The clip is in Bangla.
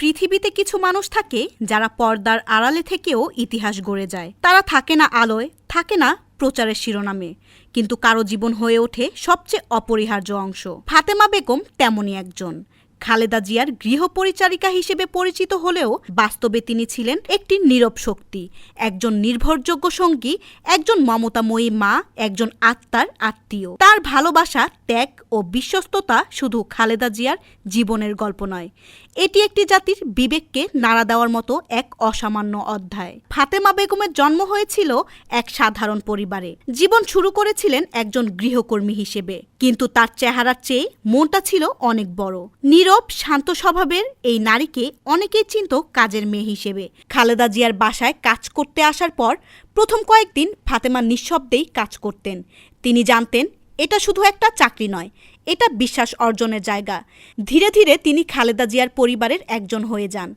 পৃথিবীতে কিছু মানুষ থাকে যারা পর্দার আড়ালে থেকেও ইতিহাস গড়ে যায়। তারা থাকে না আলোয়, থাকে না প্রচারের শিরোনামে, কিন্তু কারও জীবন হয়ে ওঠে সবচেয়ে অপরিহার্য অংশ। ফাতেমা বেগম তেমনই একজন। খালেদা জিয়ার গৃহপরিচারিকা হিসেবে পরিচিত হলেও বাস্তবে তিনি ছিলেন একটি নীরব শক্তি, একজন নির্ভরযোগ্য সঙ্গী, একজন মমতাময়ী মা, একজন আত্মার আত্মীয়। তার ভালোবাসা, ত্যাগ ও বিশ্বস্ততা শুধু খালেদা জিয়ার জীবনের গল্প নয়, এটি একটি জাতির বিবেককে নাড়া দেওয়ার মতো এক অসামান্য অধ্যায়। ফাতেমা বেগমের জন্ম হয়েছিল এক সাধারণ পরিবারে। জীবন শুরু করেছিলেন একজন গৃহকর্মী হিসেবে, কিন্তু তার চেহারার চেয়ে মনটা ছিল অনেক বড়। নীরব, শান্ত স্বভাবের এই নারীকে অনেকেই চিনত কাজের মেয়ে হিসেবে। খালেদা জিয়ার বাসায় কাজ করতে আসার পর প্রথম কয়েকদিন ফাতেমা নিঃশব্দেই কাজ করতেন। তিনি জানতেন, এটা শুধু একটা চাকরি নয়, এটা বিশ্বাস অর্জনের জায়গা। ধীরে ধীরে তিনি খালেদা জিয়ার পরিবারের একজন হয়ে যান।